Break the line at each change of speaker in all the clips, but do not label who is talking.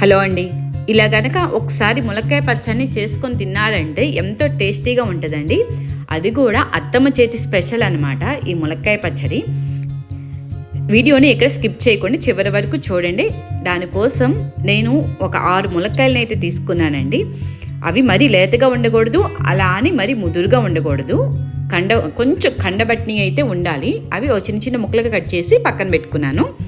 Hello అండి. ఇలా గనక ఒకసారి ములక్కాయ పచ్చడిని చేసుకొని తిన్నారంటే ఎంతో టేస్టీగా ఉంటుందండి. అది కూడా అత్తమ్మ చేతి స్పెషల్ అనమాట ఈ ములక్కాయ పచ్చడి. వీడియోని ఎక్కడ స్కిప్ చేయకుండా చివరి వరకు చూడండి. దానికోసం నేను ఒక ఆరు ములక్కాయలను అయితే తీసుకున్నానండి. అవి మరీ లేతగా ఉండకూడదు అలా అని మరీ ముదురుగా ఉండకూడదు. కండ కొంచెం కండబట్ని అయితే ఉండాలి. అవి ఒక చిన్న చిన్న ముక్కలుగా కట్ చేసి పక్కన పెట్టుకున్నాను.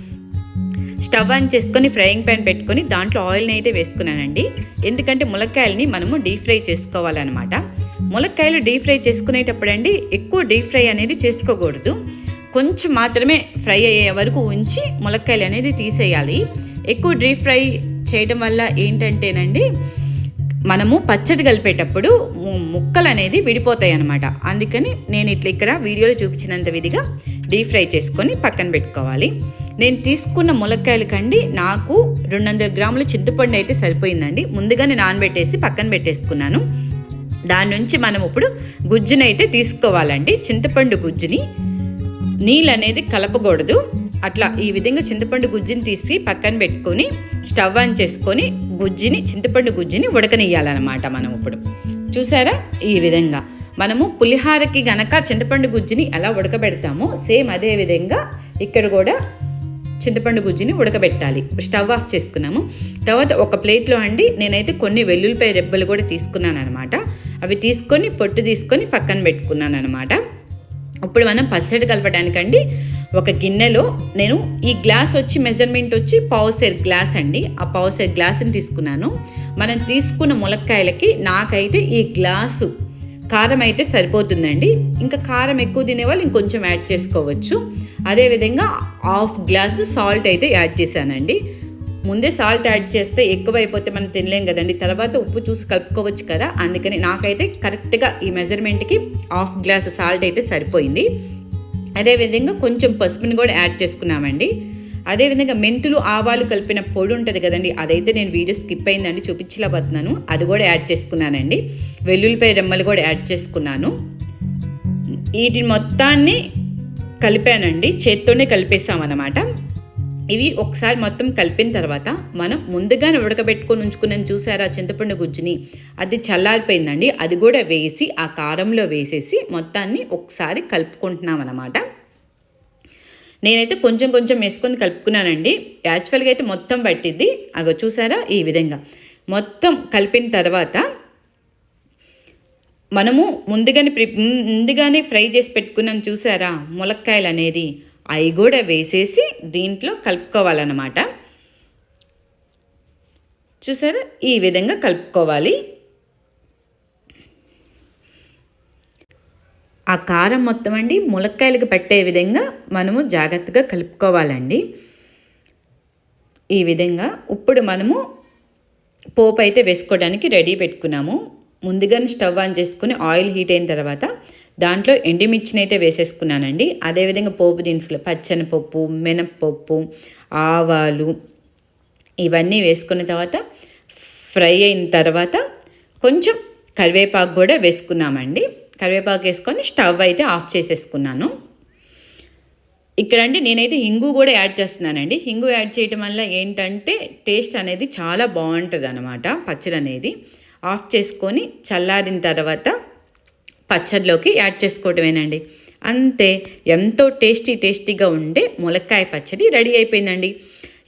స్టవ్ ఆన్ చేసుకొని ఫ్రైయింగ్ ప్యాన్ పెట్టుకొని దాంట్లో ఆయిల్ని అయితే వేసుకున్నానండి. ఎందుకంటే ములక్కాయలని మనము డీప్ ఫ్రై చేసుకోవాలన్నమాట. ములక్కాయలు డీప్ ఫ్రై చేసుకునేటప్పుడు అండి ఎక్కువ డీప్ ఫ్రై అనేది చేసుకోకూడదు. కొంచెం మాత్రమే ఫ్రై అయ్యే వరకు ఉంచి ములక్కాయలు అనేది తీసేయాలి. ఎక్కువ డీప్ ఫ్రై చేయడం వల్ల ఏంటంటేనండి మనము పచ్చడి కలిపేటప్పుడు ముక్కలు అనేది విడిపోతాయి అనమాట అందుకని నేను ఇట్లా ఇక్కడ వీడియోలో చూపించినంత విధిగా డీప్ ఫ్రై చేసుకొని పక్కన పెట్టుకోవాలి. నేను తీసుకున్న ములక్కాయలు కండి నాకు రెండు వందల గ్రాముల చింతపండు అయితే సరిపోయిందండి. ముందుగానే నానబెట్టేసి పక్కన పెట్టేసుకున్నాను. దాని నుంచి మనం ఇప్పుడు గుజ్జుని అయితే తీసుకోవాలండి. చింతపండు గుజ్జుని. నీళ్ళు అనేది కలపకూడదు. అట్లా ఈ విధంగా చింతపండు గుజ్జుని తీసి పక్కన పెట్టుకొని స్టవ్ ఆన్ చేసుకొని గుజ్జిని చింతపండు గుజ్జిని ఉడకనియ్యాలన్నమాట మనం ఇప్పుడు. చూసారా? ఈ విధంగా. మనము పులిహారకి గనక చింతపండు గుజ్జిని ఎలా ఉడకబెడతామో సేమ్ అదే విధంగా ఇక్కడ కూడా చింతపండు గుజ్జిని ఉడకబెట్టాలి. స్టవ్ ఆఫ్ చేసుకున్నాము. తర్వాత ఒక ప్లేట్లో అండి నేనైతే కొన్ని వెల్లుల్లిపాయ రెబ్బలు కూడా తీసుకున్నాను అనమాట అవి తీసుకొని పొట్టు తీసుకొని పక్కన పెట్టుకున్నాను అనమాట ఇప్పుడు మనం పచ్చడి కలపడానికండి ఒక గిన్నెలో నేను ఈ గ్లాస్ వచ్చి మెజర్మెంట్ వచ్చి పావుసేర్ గ్లాస్ అండి. ఆ పావుసేర్ గ్లాస్ని తీసుకున్నాను. మనం తీసుకున్న ములక్కాయలకి నాకైతే ఈ గ్లాసు కారం అయితే సరిపోతుందండి. ఇంకా కారం ఎక్కువ తినేవాళ్ళు ఇంకొంచెం యాడ్ చేసుకోవచ్చు. అదేవిధంగా హాఫ్ గ్లాస్ సాల్ట్ అయితే యాడ్ చేశానండి. ముందే సాల్ట్ యాడ్ చేస్తే ఎక్కువ అయిపోతే మనం తినలేం కదండి. తర్వాత ఉప్పు చూసి కలుపుకోవచ్చు కదా. అందుకని నాకైతే కరెక్ట్గా ఈ మెజర్మెంట్కి హాఫ్ గ్లాస్ సాల్ట్ అయితే సరిపోయింది. అదేవిధంగా కొంచెం పసుపుని కూడా యాడ్ చేసుకున్నామండి. అదేవిధంగా మెంతులు ఆవాలు కలిపిన పొడి ఉంటుంది కదండి అదైతే నేను వీడియో స్కిప్ అయిందండి చూపించలేకపోతున్నాను. అది కూడా యాడ్ చేసుకున్నానండి. వెల్లుల్లిపాయ రెమ్మలు కూడా యాడ్ చేసుకున్నాను. వీటిని మొత్తాన్ని కలిపానండి చేత్తోనే కలిపేసామన్నమాట. ఇవి ఒకసారి మొత్తం కలిపిన తర్వాత మనం ముందుగానే ఉడకబెట్టుకొని ఉంచుకున్నాను చూసారా? చింతపండు గుజ్జుని. అది చల్లారిపోయిందండి. అది కూడా వేసి ఆ కారంలో వేసేసి మొత్తాన్ని ఒకసారి కలుపుకుంటున్నాం అనమాట నేనైతే కొంచెం కొంచెం వేసుకొని కలుపుకున్నానండి. యాక్చువల్గా అయితే మొత్తం పట్టిద్ది. అగో చూసారా? ఈ విధంగా. మొత్తం కలిపిన తర్వాత మనము ముందుగానే ప్రి ముందుగానే ఫ్రై చేసి పెట్టుకున్నాం చూసారా? ములక్కాయలు అనేది అవి కూడా వేసేసి దీంట్లో కలుపుకోవాలన్నమాట. చూసారా? ఈ విధంగా కలుపుకోవాలి. ఆ కారం మొత్తం అండి ములక్కాయలకు పట్టే విధంగా మనము జాగ్రత్తగా కలుపుకోవాలండి. ఈ విధంగా ఇప్పుడు మనము పోపు అయితే వేసుకోవడానికి రెడీ పెట్టుకున్నాము. ముందుగానే స్టవ్ ఆన్ చేసుకుని ఆయిల్ హీట్ అయిన తర్వాత దాంట్లో ఎండిమిర్చిని అయితే వేసేసుకున్నానండి. అదేవిధంగా పోపు దినుసులు పచ్చనిపప్పు మినప్పప్పు ఆవాలు ఇవన్నీ వేసుకున్న తర్వాత ఫ్రై అయిన తర్వాత కొంచెం కరివేపాకు కూడా వేసుకున్నామండి. కరివేపాకు వేసుకొని స్టవ్ అయితే ఆఫ్ చేసేసుకున్నాను. ఇక్కడండి నేనైతే హింగు కూడా యాడ్ చేస్తున్నానండి. హింగు యాడ్ చేయటం వల్ల ఏంటంటే టేస్ట్ అనేది చాలా బాగుంటుంది అనమాట పచ్చడి అనేది. ఆఫ్ చేసుకొని చల్లారిన తర్వాత పచ్చడిలోకి యాడ్ చేసుకోవటమేనండి. అంతే ఎంతో టేస్టీ టేస్టీగా ఉండే ములక్కాయ పచ్చడి రెడీ అయిపోయిందండి.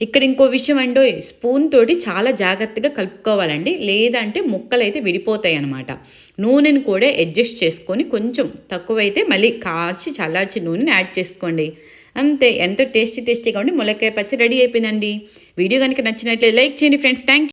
ఇక్కడ ఇంకో విషయం అండి స్పూన్ తోటి చాలా జాగ్రత్తగా కలుపుకోవాలండి. లేదంటే ముక్కలు అయితే విడిపోతాయి అనమాట నూనెని కూడా అడ్జస్ట్ చేసుకొని కొంచెం తక్కువైతే మళ్ళీ కాచి చల్లార్చి నూనెని యాడ్ చేసుకోండి. అంతే ఎంతో టేస్టీ టేస్టీగా ఉండి ములక్కాయ పచ్చి రెడీ అయిపోయిందండి. వీడియో కనుక నచ్చినట్లయితే లైక్ చేయండి ఫ్రెండ్స్. థ్యాంక్